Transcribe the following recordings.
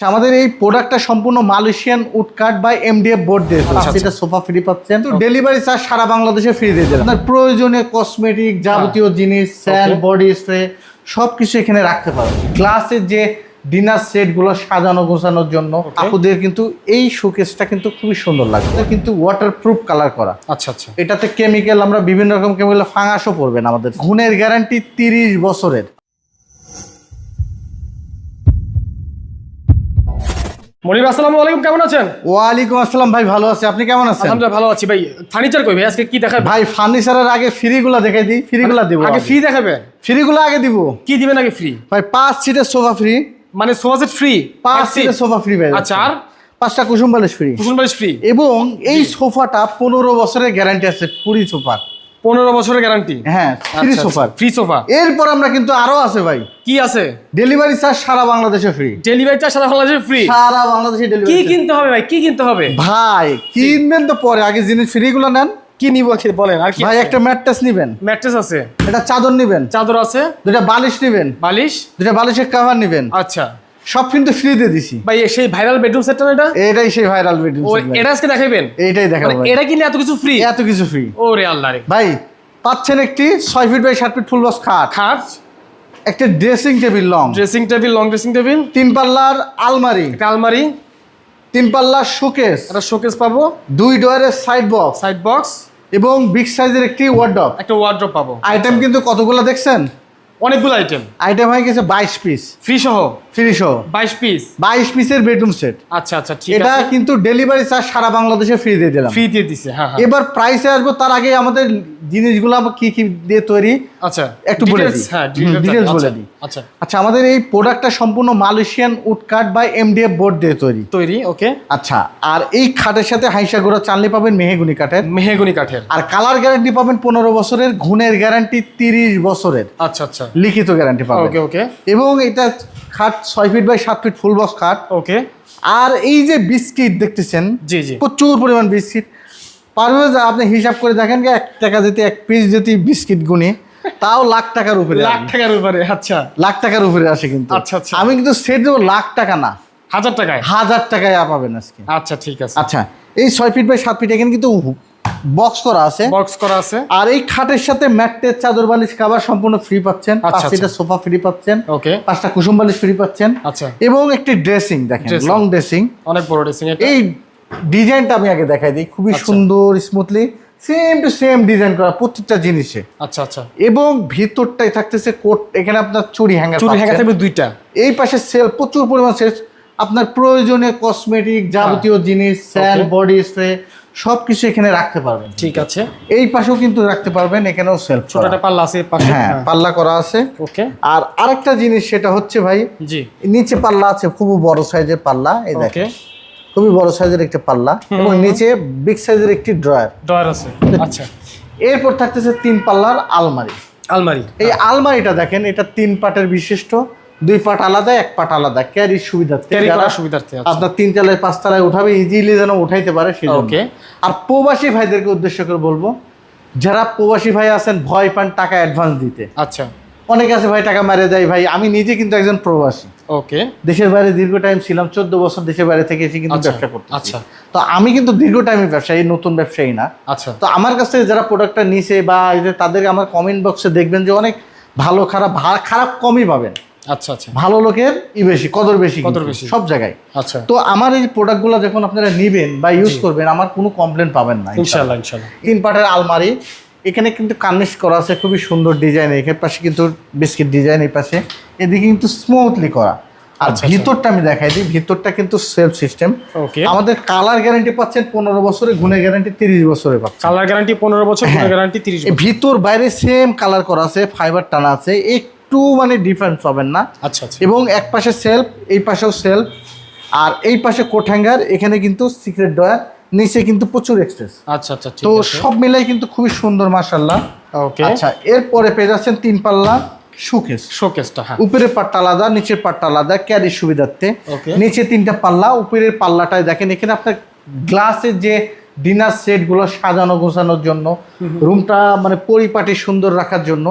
আমাদের এই প্রোডাক্টটা সম্পূর্ণ মালয়েশিয়ান উডকাট বা এমডিএফ বোর্ড দিয়ে আচ্ছা, সেটা সোফা ফ্রি পাচ্ছেন। তো ডেলিভারি চার্জ সারা বাংলাদেশে ফ্রি দিয়ে দেবেন আপনার প্রয়োজনীয় কসমেটিক যাবতীয় জিনিস স্যান্ড Okay. বডি স্প্রে সবকিছু এখানে রাখতে পারবেন গ্লাসের যে ডিনার সেটগুলো সাজানো গোছানোর জন্য. আপুদের কিন্তু এই শোকেসটা কিন্তু খুবই সুন্দর লাগে এটা কিন্তু ওয়াটার প্রুফ কালার করা। আচ্ছা আচ্ছা। এটাতে কেমিক্যাল আমরা বিভিন্ন রকম কেমিক্যাল ফাঙাসও পড়বেন আমাদের। গুণের গ্যারান্টি তিরিশ বছরের। মনির আসসালামু আলাইকুম কেমন আছেন? ওয়ালাইকুম আসসালাম ভাই ভালো আছে। আপনি কেমন আছেন? আলহামদুলিল্লাহ ভালো আছি। ভাই ফার্নিচার কই ভাই? আজকে কি দেখাবে ভাই ফার্নিচারের আগে ফ্রিগুলো দেখাই দিই ফ্রিগুলো দিব আগে ফ্রি দেখাবে ফ্রিগুলো আগে দিব। কি দিবেন আগে ফ্রি ভাই পাঁচ সিটের সোফা ফ্রি মানে সোফা সেট ফ্রি পাঁচ সিটের সোফা ফ্রি ভাই। আচ্ছা আর? পাঁচটা কুসুম বালিশ ফ্রি কুশন বালিশ ফ্রি এবং এই সোফাটা পনেরো বছরের গ্যারান্টি আছে পুরি সোফা পনেরো বছরের গ্যারান্টি হ্যাঁ ফ্রি সোফা ফ্রি সোফা এরপর আমরা কিন্তু আরও আছে ভাই। কি আছে? ডেলিভারি চার্জ সারা বাংলাদেশে ফ্রি ডেলিভারি চার্জ সারা বাংলাদেশে ফ্রি সারা বাংলাদেশে কি কিনতে হবে ভাই? কি কিনতে হবে? ভাই কিনবেন তো পরে। আগে জিনিস ফ্রিগুলো নেন। কি নিব বলেন? আর কি ভাই একটা ম্যাট্রেস নিবেন। ম্যাট্রেস আছে। এটা চাদর নিবেন। চাদর আছে? দুটা বালিশ নিবেন। বালিশ? দুটা বালিশের কাভার নিবেন। আচ্ছা। সব কিন্তু ফ্রি দিয়ে দিছি। ভাই সেই ভাইরাল বেডরুম সেটটা এটা? এটাই সেই ভাইরাল ভিডিও ও এটা আজকে দেখাবেন এইটাই দেখাবো মানে। এটা কিনলে এত কিছু ফ্রি এত কিছু ফ্রি ও রে আল্লাহ রে। ভাই পাচ্ছেন একটি ছয় ফিট বাই সাত ফিট ফুল বক্স খাট। খাট? একটা dressing table long dressing table long dressing table তিন পাল্লার আলমারি। একটা আলমারি? তিন পাল্লার শোকেস একটা শোকেস পাবো? দুই ডোয়ারের সাইড বক্স সাইড বক্স এবং বিগ সাইজের একটি ওয়ার্ডব একটা ওয়ার্ড্রপ পাবো। আইটেম কিন্তু কতগুলো দেখছেন? অনেকগুলো আইটেম আইটেম হয়ে গেছে বাইশ পিস ফ্রি সহ? ফ্রি সহ। বাইশ পিস বাইশ পিসের বেডরুম সেট আচ্ছা আচ্ছা ঠিক এটা কিন্তু ডেলিভারি চার্জ সারা বাংলাদেশে ফ্রি দিয়ে দিলাম। ফ্রি দিয়ে দিছে হ্যাঁ হ্যাঁ। এবার প্রাইসে আসব তার আগে আমাদের জিনিসগুলো কি কি দিয়ে তৈরি? আচ্ছা একটু বলে দিই। হ্যাঁ details details আচ্ছা, বলে দিই। আচ্ছা। আচ্ছা আমাদের এই প্রোডাক্টটা সম্পূর্ণ মালয়েশিয়ান উডকাট বা এমডিএফ বোর্ড দিয়ে তৈরি। তৈরি ওকে আচ্ছা আর এই খাটের সাথে হাইসা গোড়া চালনি পাবেন মেহেগুনি কাঠের। মেহেগুনি কাঠের। আর কালার গ্যারান্টি পাবেন পনেরো বছরের ঘুণের গ্যারান্টি তিরিশ বছরের। আচ্ছা আচ্ছা। লিখিত গ্যারান্টি পাবেন। ওকে ওকে এবং এটা খাট ছয় ফিট বাই সাত ফিট ফুল বক্স খাট। ওকে আর এই যে বিস্কিট দেখতেছেন জি জি। প্রচুর পরিমাণ বিস্কিট। পারবে আপনি হিসাব করে দেখেন এক টাকা যদি এক পিস যদি বিস্কিট গুনি তাও লাখ টাকার উপরে লাখ টাকার উপরে আচ্ছা। লাখ টাকার উপরে আসে কিন্তু। আচ্ছা, আচ্ছা। আমি কিন্তু সেট দেবো লাখ টাকা না। হাজার টাকায়? হাজার টাকায় পাবেন আজকে। আচ্ছা ঠিক আছে। আচ্ছা এই ছয় ফিট বাই সাত ফিট এখানে কিন্তু বক্স করা আছে। বক্স করা আছে। আর এই খাটের সাথে ম্যাট্রেস চাদর বালিশ কাবার সম্পূর্ণ ফ্রি পাচ্ছেন। পাঁচ সিটের সোফা ফ্রি পাচ্ছেন। ওকে পাঁচটা কুসুম বালিশ ফ্রি পাচ্ছেন। আচ্ছা। এবং একটি ড্রেসিং দেখেন লং ড্রেসিং অনেক বড় ড্রেসিং এই ডিজাইনটা আমি আগে দেখাই দিই। খুবই আচ্ছা। সুন্দর smoothly same to same design করা প্রত্যেকটা জিনিসে। আচ্ছা আচ্ছা। এবং ভিতরটাই থাকতেছে কোট এখানে আপনার চুরি হ্যাঙ্গার চুরি হ্যাঙ্গা থাকবে দুইটা। এই পাশে সেল প্রচুর পরিমাণ সেল আপনার প্রয়োজনীয় কসমেটিক যাবতীয় জিনিস স্যান্ড Okay. বডি স্প্রে সব কিছু এখানে রাখতে পারবেন। ঠিক আছে। এই পাশেও কিন্তু রাখতে পারবেন এখানেও সেলফ ছোট একটা পাল্লা আছে পাশে হ্যাঁ পাল্লা করা আছে। ওকে আর আরেকটা জিনিস সেটা হচ্ছে ভাই জি। নিচে পাল্লা আছে খুব বড় সাইজের পাল্লা এই ওকে দেখেন। খুবই বড় সাইজের একটা পাল্লা এবং নিচে বিগ সাইজের একটি ড্রয়ার। ডয়ার আছে। আচ্ছা। এরপর থাকতেছে তিন পাল্লার আলমারি। আলমারি। এই আলমারিটা দেখেন এটা তিন পাটের বিশিষ্ট দুই পাট আলাদা এক পাট আলাদা। ক্যারি সুবিধা ক্যারি করার সুবিধার্থে আচ্ছা। আপনার তিন তলায় পাঁচ তলায় উঠাবে ইজিলি যেন উঠাইতে পারে সেই। Okay. আর প্রবাসী ভাইদেরকে উদ্দেশ্য করে বলব যারা প্রবাসী ভাই আছেন ভয় পান টাকা অ্যাডভান্স দিতে। আচ্ছা। অনেকে আছে ভাই টাকা মারে দেয়। ভাই আমি নিজে কিন্তু একজন প্রবাসী। ওকে দেশের বাইরে দীর্ঘ টাইম ছিলাম চোদ্দ বছর দেশের বাইরে থেকে এসে কিন্তু আচ্ছা, ব্যবসা করতে আচ্ছা। তো আমি কিন্তু দীর্ঘ টাইমের ব্যবসায়ী নতুন ব্যবসায়ী না। আচ্ছা। তো আমার কাছ থেকে যারা প্রোডাক্টটা নিছে বা তাদের আমার কমেন্ট বক্সে দেখবেন যে অনেক ভালো খারাপ খারাপ কমই পাবেন। আচ্ছা আচ্ছা। ভালো লোকের ই বেশি কদর বেশি কদর বেশি। সব জায়গায়। আচ্ছা। তো আমার এই প্রোডাক্টগুলো যখন আপনারা নিবেন বা ইউজ করবেন আমার কোনো কমপ্লেন পাবেন না ইনশাআল্লাহ। ইনশাল্লাহ। তিন পাটের আলমারি এখানে কিন্তু কার্নিশ করা আছে খুবই সুন্দর ডিজাইন এখানে পাশে কিন্তু বিস্কিট ডিজাইন এই পাশে। এদিকে কিন্তু স্মুথলি করা। আর আচ্ছা, ভিতরটা আমি দেখাই দিই ভিতরটা কিন্তু সেলফ সিস্টেম ওকে আমাদের কালার গ্যারান্টি পাচ্ছেন পনেরো বছরে গুণের গ্যারান্টি তিরিশ বছরে পাচ্ছেন। কালার গ্যারান্টি পনেরো বছর হ্যাঁ। গ্যারান্টি তিরিশ ভিতর বাইরে সেম কালার করা আছে ফাইবার টানা আছে একটু মানে ডিফারেন্স পাবেন না। আচ্ছা আচ্ছা। এবং এক পাশে সেলফ এই পাশেও সেলফ আর এই পাশে কোট হ্যাঙ্গার এখানে কিন্তু সিক্রেট ডয়ার নিচে কিন্তু প্রচুর এক্সেস আচ্ছা আচ্ছা তো সব মিলাই কিন্তু খুবই সুন্দর মাশাল্লাহ ওকে আচ্ছা এরপরে পেয়ে যাচ্ছেন তিন পাল্লা শোকেস শোকেসটা হ্যাঁ। উপরের পাটটা আলাদা নিচের পাটটা আলাদা ক্যারি সুবিধার্থে। নিচে তিনটা পাল্লা উপরের পাল্লাটায় দেখেন এখানে আপনার গ্লাসের যে ডিনার সেটগুলো সাজানো গোছানোর জন্য রুমটা মানে পরিপাটি সুন্দর রাখার জন্য.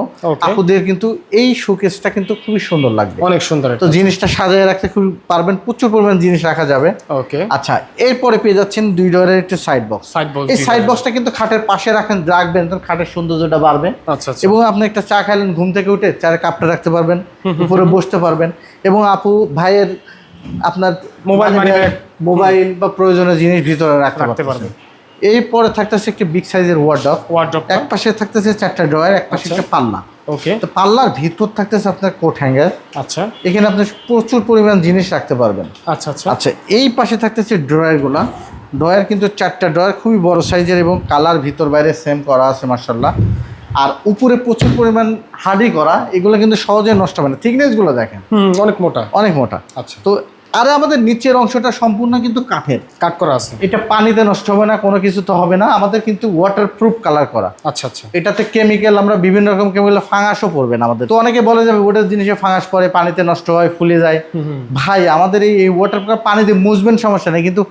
আপুদের কিন্তু এই শোকেসটা কিন্তু খুবই সুন্দর লাগবে। অনেক সুন্দর তো জিনিসটা সাজিয়ে রাখতে খুব পারবেন প্রচুর পরিমাণ জিনিস রাখা যাবে। ওকে আচ্ছা এরপরে পেয়ে যাচ্ছেন দুই ডোরের একটি সাইড বক্স সাইড বক্স এই সাইড বক্সটা কিন্তু খাটের পাশে রাখেন রাখবেন তখন খাটের সৌন্দর্যটা বাড়বে। আচ্ছা আচ্ছা। এবং আপনি একটা চা খাইলেন ঘুম থেকে উঠে চায়ের কাপটা রাখতে পারবেন উপরে বসতে পারবেন। এবং আপু ভাইয়ের আপনার মোবাইল মোবাইল বা প্রয়োজনীয় জিনিস ভিতরে রাখতে রাখতে পারবেন এরপরে থাকতেছে একটি বিগ সাইজের ওয়ার্ডরোব ওয়ার্ড্রপ এক পাশে থাকতেছে চারটা ড্রয়ার এক পাশে আচ্ছা। একটা পাল্লা। ওকে তো পাল্লার ভিতর থাকতেছে আপনার কোট হ্যাঙ্গার আচ্ছা। এখানে আপনি প্রচুর পরিমাণ জিনিস রাখতে পারবেন। আচ্ছা আচ্ছা। আচ্ছা এই পাশে থাকতেছে ড্রয়ারগুলা ড্রয়ার কিন্তু চারটা ড্রয়ার খুবই বড় সাইজের এবং কালার ভিতর বাইরে সেম করা আছে মার্শাল্লাহ আর উপরে প্রচুর পরিমাণ হাডি করা এগুলো কিন্তু সহজে নষ্ট হবে না। থিকনেসগুলো দেখেন। অনেক মোটা। অনেক মোটা। আচ্ছা। তো আর আমাদের নিচের অংশটা সম্পূর্ণ কিন্তু কাঠের। কাট করা আছে। এটা পানিতে নষ্ট হবে না কোনো কিছু তো হবে না। আমাদের কিন্তু ওয়াটার প্রুফ কালার করা। আচ্ছা আচ্ছা। এটাতে কেমিক্যাল আমরা বিভিন্ন রকম কেমিক্যাল ফাঙাসও পড়বে না আমাদের। তো অনেকে বলে যাবে ওটার জিনিসে ফাঙাস পড়ে পানিতে নষ্ট হয় ফুলে যায়। ভাই আমাদের এই ওয়াটার প্রুফ পানিতে মুছবেন সমস্যা নেই কিন্তু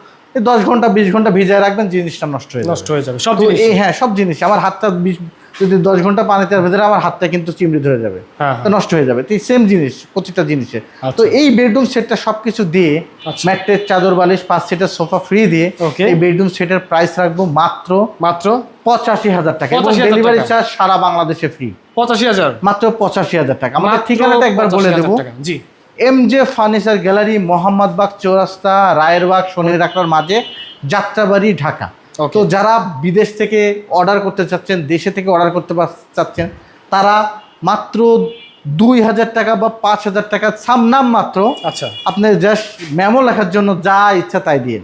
দশ ঘণ্টা বিশ ঘণ্টা ভিজায় রাখবেন জিনিসটা নষ্ট হয়ে যাবে। নষ্ট হয়ে যাবে সব এই হ্যাঁ সব জিনিস। আমার হাতটা যদি দশ ঘণ্টা পানিতে ভেতরে আমার হাতটা কিন্তু চিমড়ি ধরে যাবে হ্যাঁ নষ্ট হয়ে যাবে। তো সেম জিনিস প্রতিটা জিনিসে। আচ্ছা। তো এই বেডরুম সেটটা সবকিছু দিয়ে আচ্ছা। ম্যাট্রেস চাদর বালিশ পাঁচ সিটের সোফা ফ্রি দিয়ে এই বেডরুম সেটের প্রাইস রাখব মাত্র মাত্র? পঁচাশি হাজার টাকা এবং ডেলিভারি চার্জ সারা বাংলাদেশে ফ্রি পঁচাশি হাজার? মাত্র পঁচাশি হাজার টাকা। আমাদের ঠিকানাটা একবার বলে দেবো। জি। M J furniture gallery Mohammadbagh Chowrasta Rayerbagh শনি রাখার মাঝে যাত্রাবাড়ি ঢাকা. তো যারা বিদেশ থেকে অর্ডার করতে চাচ্ছেন দেশে থেকে অর্ডার করতে চাচ্ছেন তারা মাত্র দুই হাজার টাকা বা পাঁচ হাজার টাকা সাম নাম মাত্র আচ্ছা। আপনার জাস্ট মেমো লেখার জন্য যা ইচ্ছা তাই দিয়ে.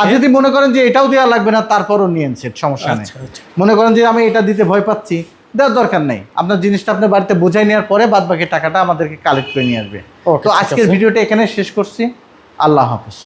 আর যদি মনে করেন যে এটাও দেওয়া লাগবে না তারপরও নিয়েন সেট সমস্যা নেই। আচ্ছা আচ্ছা। মনে করেন যে আমি এটা দিতে ভয় পাচ্ছি দেওয়ার দরকার নেই। আপনার জিনিসটা আপনার বাড়িতে বোঝাই নেওয়ার পরে বাদ বাকি টাকাটা আমাদেরকে কালেক্ট করে নিয়ে আসবে। তো আজকের ভিডিওটা এখানে শেষ করছি। আল্লাহ হাফেজ।